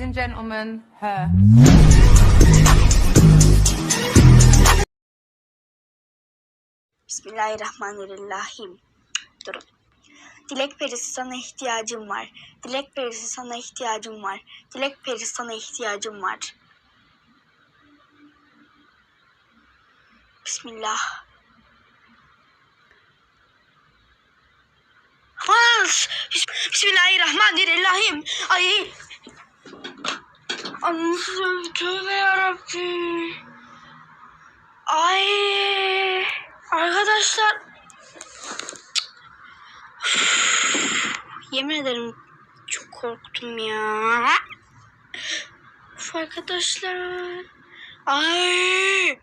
and gentlemen, her. Bismillahirrahmanirrahim. Durun. Dilek perisi sana ihtiyacım var. Dilek perisi sana ihtiyacım var. Dilek perisi sana ihtiyacım var. Bismillah. Bis- Bismillahirrahmanirrahim. Ay. Allah'ım tövbe yarabbim. Ay. Arkadaşlar. Yemin ederim çok korktum ya. Of arkadaşlar. Ay.